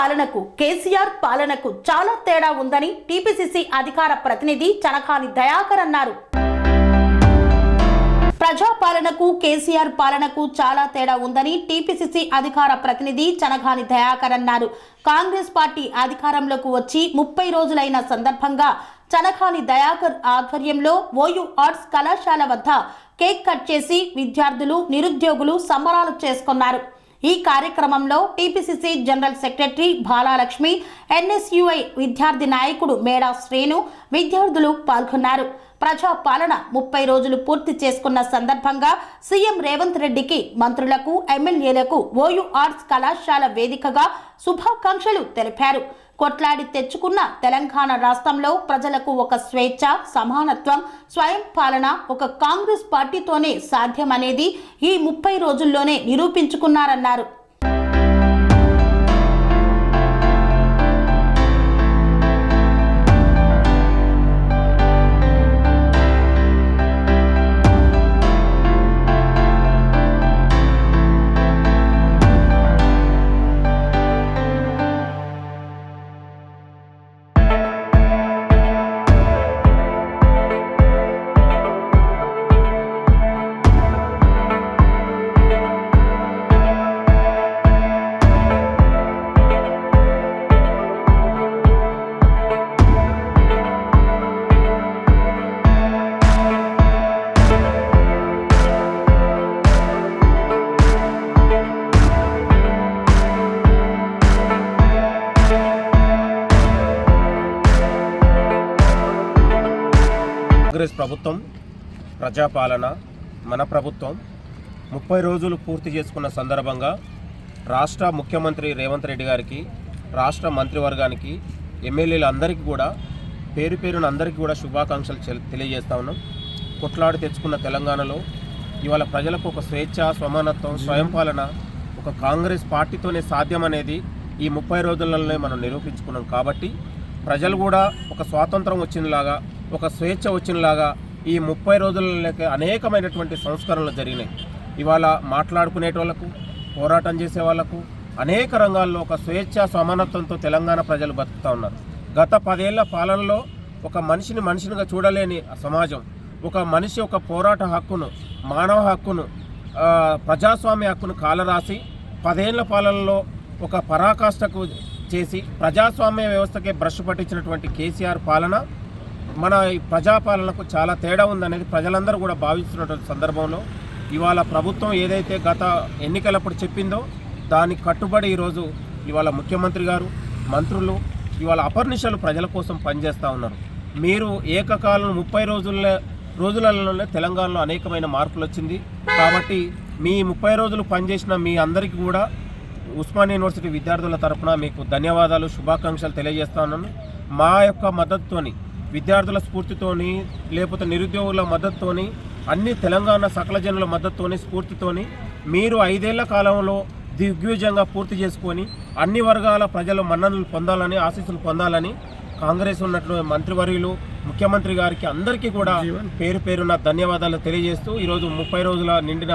పాలనకు కేసీఆర్ పాలనకు చాలా తేడా ఉందని టీపీసీసీ అధికార ప్రతినిధి చనకాని దయాకర్ అన్నారు. ప్రజాపాలనకు కేసీఆర్ పాలనకు చాలా తేడా ఉందని టీపీసీసీ అధికార ప్రతినిధి చనగాని దయాకర్ అన్నారు. కాంగ్రెస్ పార్టీ అధికారంలోకి వచ్చి ముప్పై రోజులైన సందర్భంగా చనగాని దయాకర్ ఆధ్వర్యంలో ఓయూ ఆర్ట్స్ కళాశాల వద్ద కేక్ కట్ చేసి విద్యార్థులు నిరుద్యోగులు సంబరాలు చేసుకున్నారు. ఈ కార్యక్రమంలో TPCC general secretary Balalakshmi NSUI విద్యార్థి నాయకుడు మేడా శ్రేణు విద్యార్థులు పాల్గొన్నారు. ప్రజా పాలన ముప్పై రోజులు పూర్తి చేసుకున్న సందర్భంగా సీఎం రేవంత్ రెడ్డికి మంత్రులకు ఎమ్మెల్యేలకు ఓయూ ఆర్ట్స్ కళాశాల వేదికగా శుభాకాంక్షలు తెలిపారు. కొట్లాడి తెచ్చుకున్న తెలంగాణ రాష్ట్రంలో ప్రజలకు ఒక స్వేచ్ఛ సమానత్వం స్వయం పాలన ఒక కాంగ్రెస్ పార్టీతోనే సాధ్యమనేది ఈ ముప్పై రోజుల్లోనే నిరూపించుకున్నారన్నారు. కాంగ్రెస్ ప్రభుత్వం ప్రజాపాలన మన ప్రభుత్వం ముప్పై రోజులు పూర్తి చేసుకున్న సందర్భంగా రాష్ట్ర ముఖ్యమంత్రి రేవంత్ రెడ్డి గారికి రాష్ట్ర మంత్రివర్గానికి ఎమ్మెల్యేలందరికీ కూడా పేరు పేరున అందరికీ కూడా శుభాకాంక్షలు తెలియజేస్తా ఉన్నాం. కొట్లాడి తెచ్చుకున్న తెలంగాణలో ఇవాళ ప్రజలకు ఒక స్వేచ్ఛ సమానత్వం స్వయం పాలన ఒక కాంగ్రెస్ పార్టీతోనే సాధ్యమనేది ఈ ముప్పై రోజులలోనే మనం నిరూపించుకున్నాం. కాబట్టి ప్రజలు కూడా ఒక స్వాతంత్రం వచ్చినలాగా ఒక స్వేచ్ఛ వచ్చినలాగా ఈ ముప్పై రోజులలోకి అనేకమైనటువంటి సంస్కరణలు జరిగినాయి. ఇవాళ మాట్లాడుకునే వాళ్ళకు పోరాటం చేసే వాళ్ళకు అనేక రంగాల్లో ఒక స్వేచ్ఛ సమానత్వంతో తెలంగాణ ప్రజలు బతుకుతూ ఉన్నారు. గత పదేళ్ళ పాలనలో ఒక మనిషిని మనిషినిగా చూడలేని సమాజం ఒక మనిషి ఒక పోరాట హక్కును మానవ హక్కును ప్రజాస్వామ్య హక్కును కాలరాసి పదేళ్ళ పాలనలో ఒక పరాకాష్ఠకు చేసి ప్రజాస్వామ్య వ్యవస్థకే బ్రష్ పట్టించినటువంటి కేసీఆర్ పాలన మన ఈ ప్రజాపాలనకు చాలా తేడా ఉందనేది ప్రజలందరూ కూడా భావిస్తున్నటువంటి సందర్భంలో. ఇవాళ ప్రభుత్వం ఏదైతే గత ఎన్నికలప్పుడు చెప్పిందో దానికి కట్టుబడి ఈరోజు ఇవాళ ముఖ్యమంత్రి గారు మంత్రులు ఇవాళ అపర్నిశలు ప్రజల కోసం పనిచేస్తూ ఉన్నారు. మీరు ఏకకాలం ముప్పై రోజుల్లో రోజులలోనే తెలంగాణలో అనేకమైన మార్పులు వచ్చింది. కాబట్టి మీ ముప్పై రోజులు పనిచేసిన మీ అందరికీ కూడా ఉస్మాన్ యూనివర్సిటీ విద్యార్థుల తరపున మీకు ధన్యవాదాలు శుభాకాంక్షలు తెలియజేస్తా ఉన్నాను. మా యొక్క మద్దతుతోని విద్యార్థుల స్ఫూర్తితోని లేకపోతే నిరుద్యోగుల మద్దతుతోని అన్ని తెలంగాణ సకల జనుల మద్దతుతోని స్ఫూర్తితోని మీరు ఐదేళ్ళ కాలంలో దిగ్విజయంగా పూర్తి చేసుకొని అన్ని వర్గాల ప్రజలు మన్ననలు పొందాలని ఆశీస్సులు పొందాలని కాంగ్రెస్ ఉన్నట్లు మంత్రివర్యులు ముఖ్యమంత్రి గారికి అందరికీ కూడా పేరు పేరున ధన్యవాదాలు తెలియజేస్తూ ఈరోజు ముప్పై రోజుల నిండిన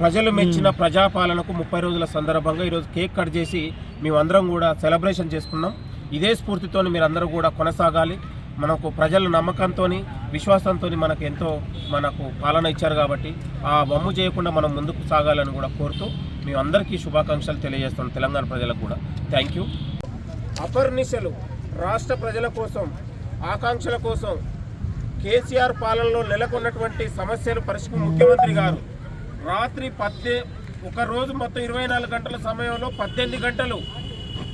ప్రజలు మెచ్చిన ప్రజాపాలనకు ముప్పై రోజుల సందర్భంగా ఈరోజు కేక్ కట్ చేసి మేమందరం కూడా సెలబ్రేషన్ చేసుకున్నాం. ఇదే స్ఫూర్తితో మీరందరూ కూడా కొనసాగాలి. మనకు ప్రజల నమ్మకంతో విశ్వాసంతో మనకు ఎంతో మనకు పాలన ఇచ్చారు కాబట్టి ఆ వమ్ము చేయకుండా మనం ముందుకు సాగాలని కూడా కోరుతూ మేమందరికీ శుభాకాంక్షలు తెలియజేస్తాం తెలంగాణ ప్రజలకు కూడా. థ్యాంక్ యూ అపర్నిశలు రాష్ట్ర ప్రజల కోసం ఆకాంక్షల కోసం కేసీఆర్ పాలనలో నెలకొన్నటువంటి సమస్యలు పరిష్క ముఖ్యమంత్రి గారు రాత్రి పద్దె ఒక రోజు మొత్తం ఇరవై నాలుగు గంటల సమయంలో పద్దెనిమిది గంటలు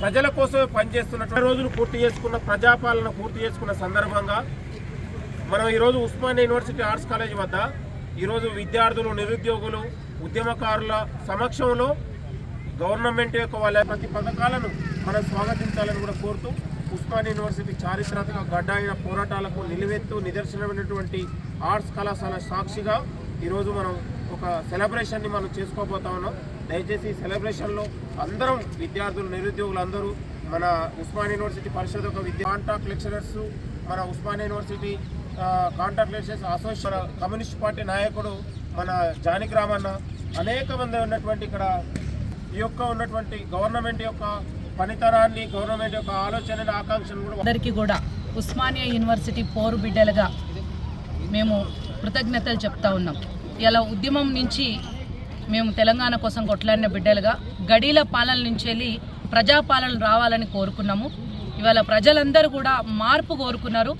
ప్రజల కోసమే పనిచేస్తున్నటువంటి రోజులు పూర్తి చేసుకున్న ప్రజాపాలన పూర్తి చేసుకున్న సందర్భంగా మనం ఈరోజు ఉస్మానియా యూనివర్సిటీ ఆర్ట్స్ కాలేజ్ వద్ద ఈరోజు విద్యార్థులు నిరుద్యోగులు ఉద్యమకారుల సమక్షంలో గవర్నమెంట్ యొక్క వాళ్ళ ప్రతి పథకాలను మనం స్వాగతించాలని కూడా కోరుతూ ఉస్మానియా యూనివర్సిటీ చారిత్రాత్మక గడ్డ అయిన పోరాటాలకు నిలువెత్తు నిదర్శనమైనటువంటి ఆర్ట్స్ కళాశాల సాక్షిగా ఈరోజు మనం ఒక సెలబ్రేషన్ని మనం చేసుకోబోతా ఉన్నాం. దయచేసి సెలబ్రేషన్లో అందరం విద్యార్థులు నిరుద్యోగులు అందరూ మన ఉస్మాన్ యూనివర్సిటీ పరిశోధక విద్య కాంటాక్ట్ లెక్చరర్స్ మన Osman university contract lecturers association communist party నాయకుడు మన జానకి రామన్న అనేక మంది ఉన్నటువంటి ఇక్కడ ఈ యొక్క ఉన్నటువంటి గవర్నమెంట్ యొక్క పనితనాన్ని గవర్నమెంట్ యొక్క ఆలోచనని ఆకాంక్షను కూడా అందరికీ కూడా ఉస్మానియా యూనివర్సిటీ పోరు బిడ్డలుగా మేము కృతజ్ఞతలు చెప్తా ఉన్నాం. ఇలా ఉద్యమం నుంచి మేము తెలంగాణ కోసం కొట్లాడిన బిడ్డలుగా గడీల పాలన నుంచి వెళ్ళి ప్రజాపాలన రావాలని కోరుకున్నాము. ఇవాళ ప్రజలందరూ కూడా మార్పు కోరుకున్నారు.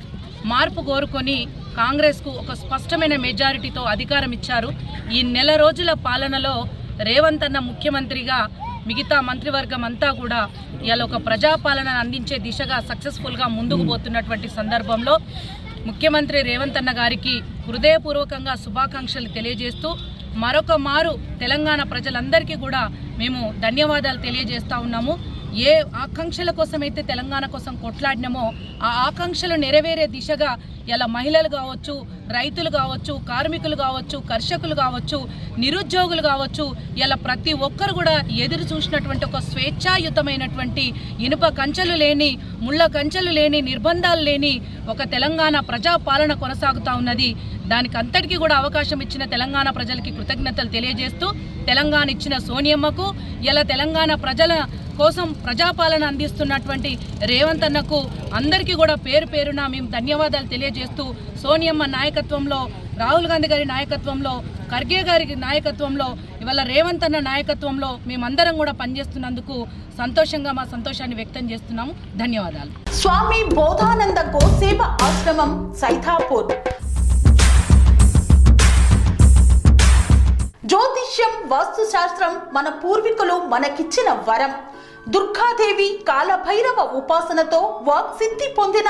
మార్పు కోరుకొని కాంగ్రెస్కు ఒక స్పష్టమైన మెజారిటీతో అధికారం ఇచ్చారు. ఈ నెల రోజుల పాలనలో రేవంత్ అన్న ముఖ్యమంత్రిగా మిగతా మంత్రివర్గం అంతా కూడా ఇవాళ ఒక ప్రజాపాలన అందించే దిశగా సక్సెస్ఫుల్గా ముందుకు పోతున్నటువంటి సందర్భంలో ముఖ్యమంత్రి రేవంత్ అన్న గారికి హృదయపూర్వకంగా శుభాకాంక్షలు తెలియజేస్తూ మరొక మారు తెలంగాణ ప్రజలందరికీ కూడా మేము ధన్యవాదాలు తెలియజేస్తా ఉన్నాము. ఏ ఆకాంక్షల కోసమైతే తెలంగాణ కోసం కొట్లాడినామో ఆ ఆకాంక్షలు నెరవేరే దిశగా ఇలా మహిళలు కావచ్చు రైతులు కావచ్చు కార్మికులు కావచ్చు కర్షకులు కావచ్చు నిరుద్యోగులు కావచ్చు ఇలా ప్రతి ఒక్కరు కూడా ఎదురు చూసినటువంటి ఒక స్వేచ్ఛాయుతమైనటువంటి ఇనుప కంచెలు లేని ముళ్ళ కంచెలు లేని నిర్బంధాలు లేని ఒక తెలంగాణ ప్రజాపాలన కొనసాగుతా ఉన్నది. దానికి అంతటికీ కూడా అవకాశం ఇచ్చిన తెలంగాణ ప్రజలకి కృతజ్ఞతలు తెలియజేస్తూ తెలంగాణ ఇచ్చిన సోనియమ్మకు ఇలా తెలంగాణ ప్రజల కోసం ప్రజాపాలన అందిస్తున్నటువంటి రేవంత్ అన్నకు అందరికీ కూడా పేరు పేరున మేము ధన్యవాదాలు తెలియజేస్తూ సోనియమ్మ నాయకత్వంలో రాహుల్ గాంధీ గారి నాయకత్వంలో ఖర్గే గారి నాయకత్వంలో ఇవాళ రేవంత్ అన్న నాయకత్వంలో మేమందరం కూడా పనిచేస్తున్నందుకు సంతోషంగా మా సంతోషాన్ని వ్యక్తం చేస్తున్నాము. ధన్యవాదాలు. స్వామి బోధానంద గోసేవ ఆశ్రమం సైథాపూర్ జ్యోతిష్యం వాస్తుశాస్త్రం మన పూర్వీకులు మనకిచ్చిన వరం. దుర్గాదేవి కాలభైరవ ఉపాసనతో వాక్సిద్ధి పొందిన